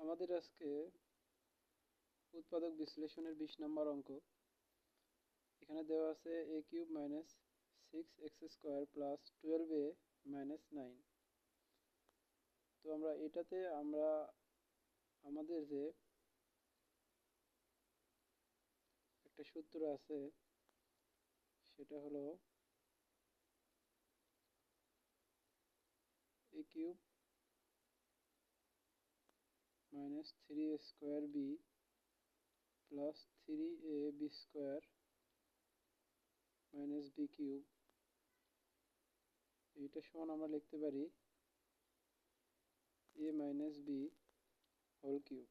আমাদের আজকে উৎপাদক বিশ্লেষণের বিশ নম্বর অঙ্ক। এখানে দেওয়া আছে A cube minus six X square plus twelve A minus nine তো আমরা এটাতে আমরা আমাদের যে একটা সূত্র আছে, সেটা হলো A cube minus three square B plus three A B square minus B cube এইটা সমান আমরা লিখতে পারি A minus B whole cube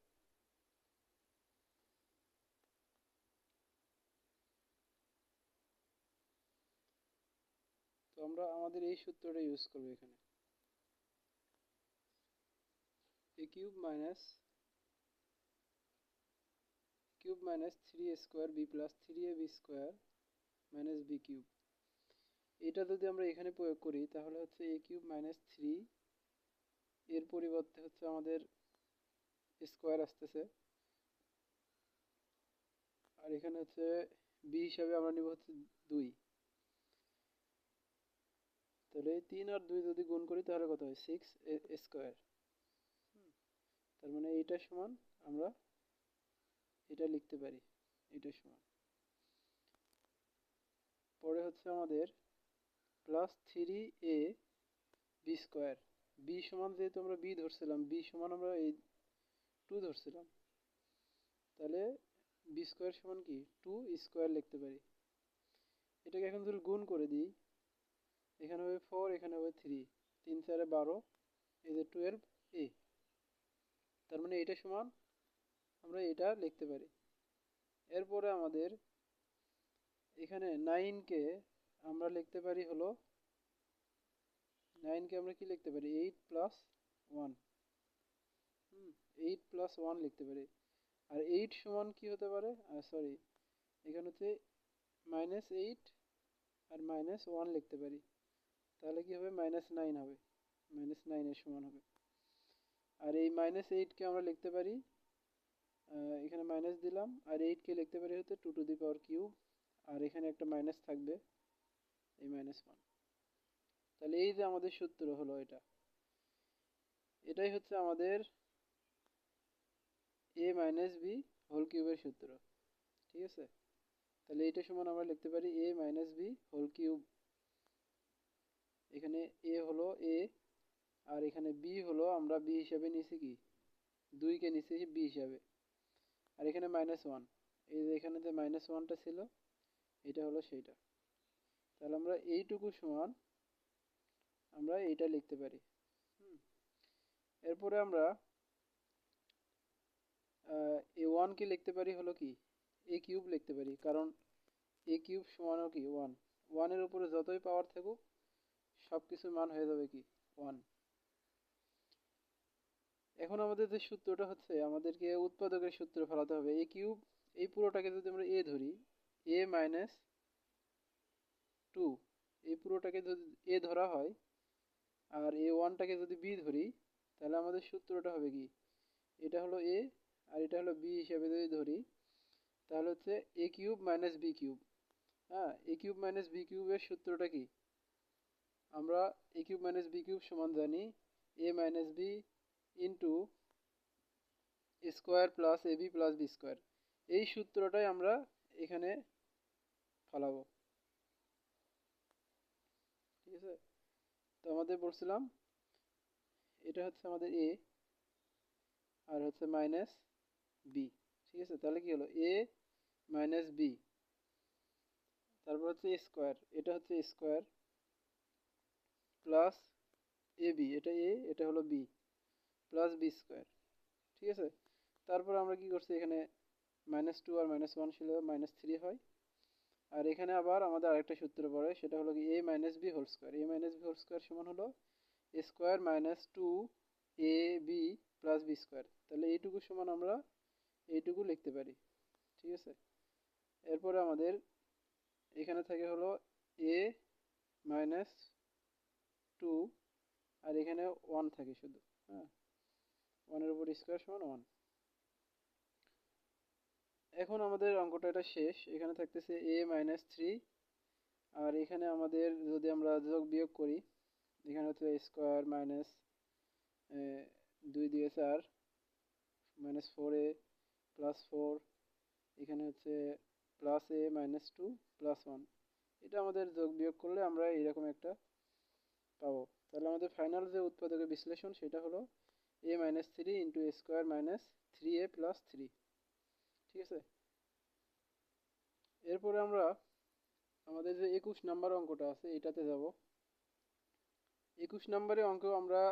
তো আমরা আমাদের এই সূত্রটা ইউজ করব এখানে। Cube minus cube minus 3a square b plus 3ab square minus b cube. এটা যদি আমরা এখানে প্রয়োগ করি, তাহলে হচ্ছে a cube minus 3 এর পরিবর্তে হচ্ছে আমাদের স্কোয়ার আসতেছে। আর এখানে হচ্ছে b হিসাবে আমরা নিব হচ্ছে দুই। তাহলে তিন আর দুই যদি গুণ করি, তাহলে কত হয়? সিক্স স্কোয়ার তার মানে এইটা সমান আমরা এটা লিখতে পারি এটা সমান। পরে হচ্ছে আমাদের plus three A B square B সমান যেহেতু আমরা বি ধরছিলাম বি সমান আমরা এই টু ধরছিলাম। তাহলে বি স্কোয়ার সমান কি? টু স্কোয়ার লিখতে পারি। এটাকে এখন যদি গুণ করে দিই। এখানে হবে ফোর এখানে হবে থ্রি তিন চারে বারো, এই যে টুয়েলভ এ তার মানে এটা সমান আমরা এটা লিখতে পারি। এরপরে আমাদের এখানে নাইনকে আমরা লিখতে পারি হলো নাইনকে আমরা কি লিখতে পারি? Eight plus one hmm eight plus one লিখতে পারি। আর এইট সমান কি হতে পারে? সরি এখানে হচ্ছে মাইনাস এইট আর মাইনাস ওয়ান লিখতে পারি। তাহলে কি হবে? মাইনাস নাইন হবে। মাইনাস নাইনের সমান হবে। আর এই মাইনাস এইটকে আমরা লিখতে পারি এখানে মাইনাস দিলাম, আর এইটকে লিখতে পারি হচ্ছে two to the power cube আর এখানে একটা মাইনাস থাকবে, এই মাইনাস ওয়ান তাহলে এই যে আমাদের সূত্র হলো এটা, এটাই হচ্ছে আমাদের এ মাইনাস বি হোল কিউবের সূত্র, ঠিক আছে? তাহলে এইটা সমান আমরা লিখতে পারি A minus B whole cube এখানে এ হলো এ আর এখানে বি হলো, আমরা বি হিসাবে নিছি কি? দুইকে নিছি বি হিসাবে। আর এখানে মাইনাস ওয়ান এই যে এখানে যে মাইনাস ওয়ানটা ছিল, এটা হলো সেইটা। তাহলে আমরা এইটুকু সমান আমরা এইটা লিখতে পারি। এরপরে আমরা এ ওয়ানকে লিখতে পারি হলো কি? এ কিউব লিখতে পারি। কারণ এ কিউব সমানও কি? ওয়ান ওয়ানের উপরে যতই পাওয়ার থাকুক সব কিছুর মান হয়ে যাবে কি? ওয়ান এখন আমাদের যে সূত্রটা হচ্ছে, আমাদেরকে উৎপাদকের সূত্র ফেলাতে হবে। এ কিউব, এই পুরোটাকে যদি আমরা এ ধরি এ মাইনাস টু এই পুরোটাকে যদি এ ধরা হয়, আর এ ওয়ানটাকে যদি বি ধরি, তাহলে আমাদের সূত্রটা হবে কি? এটা হলো এ আর এটা হলো বি হিসাবে যদি ধরি, তাহলে হচ্ছে A cube minus B cube. হ্যাঁ এ কিউব মাইনাস বি কিউবের সূত্রটা কি? আমরা A cube minus B cube সমান জানি A minus B into square plus A B plus B square এই সূত্রটাই আমরা এখানে ফলাবো। ঠিক আছে? তো আমাদের বলছিলাম, এটা হচ্ছে আমাদের এ আর হচ্ছে মাইনাস বি ঠিক আছে? তাহলে কি হলো? এ মাইনাস বি তারপর হচ্ছে স্কোয়ার এটা হচ্ছে স্কোয়ার প্লাস এ বি এটা এ এটা হলো বি প্লাস বি স্কোয়ার ঠিক আছে? তারপর আমরা কি করছি? এখানে মাইনাস টু আর মাইনাস ওয়ান ছিল মাইনাস থ্রি হয়। আর এখানে আবার আমাদের আরেকটা সূত্র পড়ে, সেটা হলো কি A minus B whole square A minus B whole square সমান হলো A square minus two A B plus B square তাহলে এইটুকু সমান আমরা এইটুকু লিখতে পারি, ঠিক আছে? এরপরে আমাদের এখানে থাকে হলো এ মাইনাস টু আর এখানে ওয়ান থাকে শুধু হ্যাঁ? ওয়ানের উপর স্কোয়ার সমান ওয়ান এখন আমাদের অঙ্কটা এটা শেষ। এখানে থাকতেছে এ মাইনাস থ্রি আর এখানে আমাদের যদি আমরা যোগ বিয়োগ করি, এখানে হচ্ছে স্কোয়ার মাইনাস দুই দিয়ে চার minus four A plus four এখানে হচ্ছে plus A minus two plus one এটা আমাদের যোগ বিয়োগ করলে আমরা এইরকম একটা পাবো। তাহলে আমাদের ফাইনাল যে উৎপাদকের বিশ্লেষণ, সেটা হলো A minus three into A square minus three A plus three ঠিক আছে? এরপরে আমরা আমাদের যে একুশ নাম্বার অঙ্কটা আছে, এটাতে যাব। একুশ নাম্বারে অঙ্ক আমরা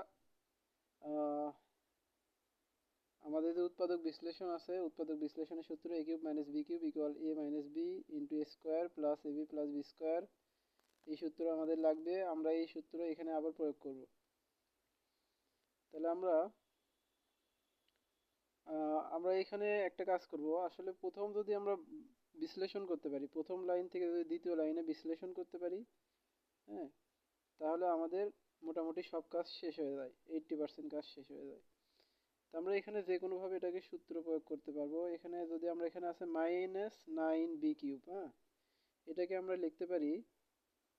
আমাদের যে উৎপাদক বিশ্লেষণ আছে, উৎপাদক বিশ্লেষণের সূত্র A cube minus B cube equal A minus B into A square plus A B plus B square এই সূত্র আমাদের লাগবে। আমরা এই সূত্র এখানে আবার প্রয়োগ করব। তাহলে আমরা আমরা এখানে একটা কাজ করব। আসলে প্রথম যদি আমরা বিশ্লেষণ করতে পারি, প্রথম লাইন থেকে যদি দ্বিতীয় লাইনে বিশ্লেষণ করতে পারি হ্যাঁ তাহলে আমাদের মোটামুটি সব কাজ শেষ হয়ে যায় এইটটি পার্সেন্ট কাজ শেষ হয়ে যায়। তো আমরা এখানে যে কোনোভাবে এটাকে সূত্র প্রয়োগ করতে পারব, এখানে যদি আমরা এখানে আছে মাইনাস নাইন বি কিউব হ্যাঁ এটাকে আমরা লিখতে পারি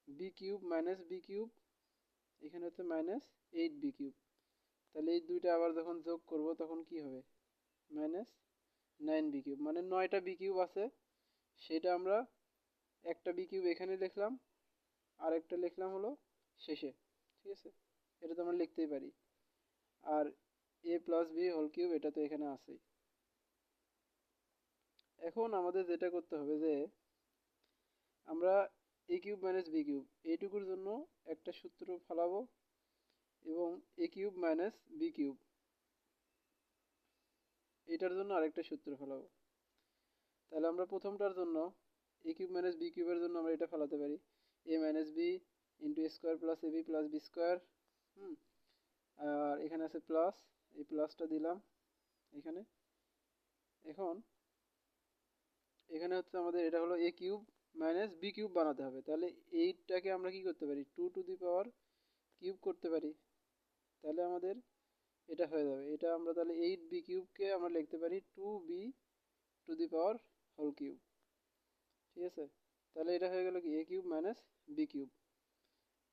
B cube minus B cube এখানে হচ্ছে মাইনাস এইট বি কিউব তাহলে এই দুইটা আবার যখন যোগ করব, তখন কি হবে? মাইনাস নাইন বি কিউব মানে নয়টা বি কিউব আছে। সেটা আমরা একটা বি কিউব এখানে লিখলাম আর একটা লিখলাম হলো শেষে, ঠিক আছে? এটা তো আমরা লিখতেই পারি। আর A plus B whole cube এটা তো এখানে আছেই। এখন আমাদের যেটা করতে হবে যে, আমরা A cube minus B cube এইটুকুর জন্য একটা সূত্র ফেলাবো এবং A cube minus B cube এটার জন্য আরেকটা সূত্র ফেলাবো। তাহলে আমরা প্রথমটার জন্য এ কিউব মাইনাস বি কিউবের জন্য আমরা এটা ফেলাতে পারি। A minus B into square plus A B plus B square hmm? আর এখানে আছে প্লাস এই প্লাসটা দিলাম এখানে। এখন এখানে হচ্ছে আমাদের এটা হলো A cube minus B cube বানাতে হবে। তাহলে এইটাকে আমরা কি করতে পারি? Two to the power cube করতে পারি। তাহলে আমাদের এটা হয়ে যাবে। এটা আমরা তাহলে এইট বি কিউবকে আমরা লিখতে পারি two B to the power whole cube ঠিক আছে? তাহলে এটা হয়ে গেল কি? A cube minus B cube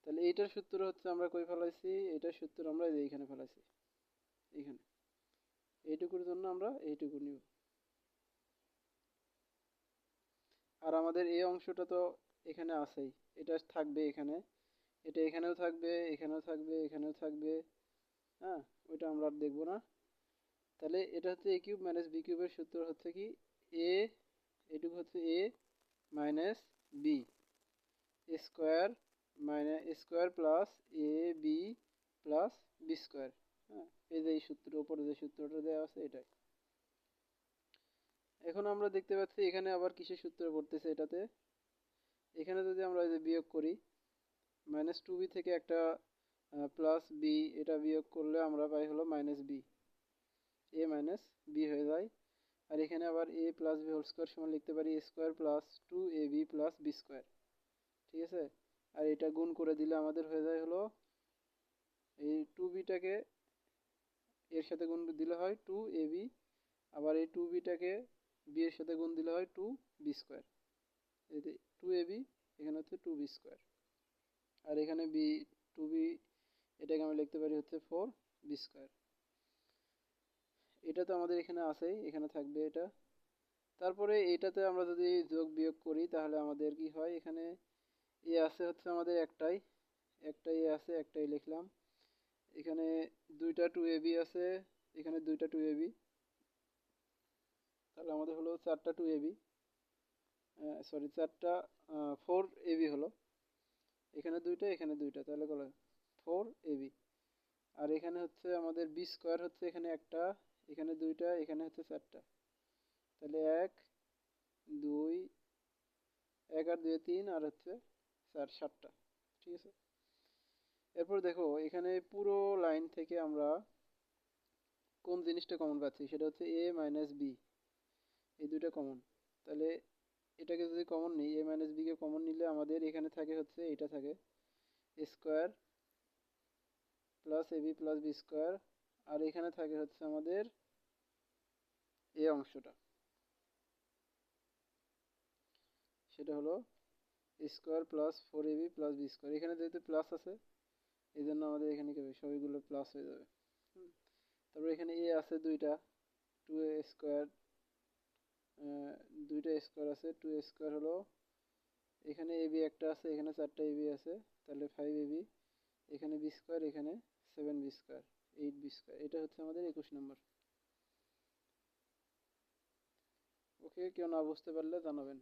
তাহলে এইটার সূত্র হচ্ছে আমরা কই ফেলাইছি? এটার সূত্র আমরা এইখানে ফেলাইছি। এইখানে। এইটুকুর জন্য আমরা এইটুকু নিব। আর আমাদের এই অংশটা তো এখানে আছেই। এটা থাকবে এখানে। এটা এখানেও থাকবে এখানেও থাকবে এখানেও থাকবে। হ্যাঁ ওইটা আমরা আর দেখব না। তাহলে এটা হচ্ছে এ কিউব মাইনাস বি কিউবের সূত্র হচ্ছে কি? এ এটুকু হচ্ছে A minus B square minus square plus A B plus B square হ্যাঁ এই যে এই সূত্র উপরে যে সূত্রটা দেওয়া আছে এটাই। এখন আমরা দেখতে পাচ্ছি এখানে আবার কিসের সূত্র পড়তেছে এটাতে? এখানে যদি আমরা যে বিয়োগ করি মাইনাস টু বি থেকে একটা প্লাস বি এটা বিয়োগ করলে আমরা পাই হলো minus B A minus B হয়ে যায়। আর এখানে আবার A plus B whole square সমান লিখতে পারি A square plus two A B plus B square ঠিক আছে? আর এটা গুণ করে দিলে আমাদের হয়ে যায় হলো, এই টু বিটাকে এর সাথে গুণ দিলে হয় টু এ বি আবার এই টু বিটাকে বি এর সাথে গুণ দিলে হয় টু বি স্কোয়ার এই টু এ বি এখানে হচ্ছে টু বি স্কোয়ার আর এখানে বি টু বি এটাকে আমি লিখতে পারি হচ্ছে ফোর বি স্কোয়ার এটা তো আমাদের এখানে আছেই, এখানে থাকবে এটা। তারপরে এটাতে আমরা যদি যোগ বিয়োগ করি, তাহলে আমাদের কি হয়? এখানে এ আছে হচ্ছে আমাদের একটাই একটাই এ আছে, একটাই লিখলাম। এখানে দুইটা টু এ বি আছে, এখানে দুইটা টু এ বি তাহলে আমাদের হলো চারটা টু এবি সরি চারটা ফোর এবি হলো। এখানে দুইটা এখানে দুইটা, তাহলে কত ফোর এবি আর এখানে হচ্ছে আমাদের বি স্কোয়ার হচ্ছে এখানে একটা, এখানে দুইটা, এখানে হচ্ছে চারটা। তাহলে এক, দুই, এক আর দুই তিন, আর হচ্ছে চার, সাতটা। ঠিক আছে? এরপর দেখো, এখানে পুরো লাইন থেকে আমরা কোন জিনিসটা কমন পাচ্ছি? সেটা হচ্ছে এ মাইনাস বি এই দুটো কমন তাহলে এটাকে যদি কমন নিই এ মাইনাস বিকে কমন নিলে আমাদের এখানে থাকে হচ্ছে, এটা থাকে square plus A B plus B square আর এখানে থাকে হচ্ছে আমাদের এ অংশটা। সেটা হলো square plus four AB plus B square এখানে যেহেতু প্লাস আছে এই জন্য আমাদের এখানে কি হবে? সবগুলো প্লাস হয়ে যাবে। তারপর এখানে এ আছে দুইটা টু এ স্কোয়ার দুইটা স্কোয়ার আছে টু স্কোয়ার হলো এখানে এবি একটা আছে, এখানে চারটা এবি আছে, তাহলে ফাইভ এবি এখানে বি স্কোয়ার এখানে seven B square eight B square এটা হচ্ছে আমাদের একুশ নম্বর ওকে কেউ না বুঝতে পারলে জানাবেন।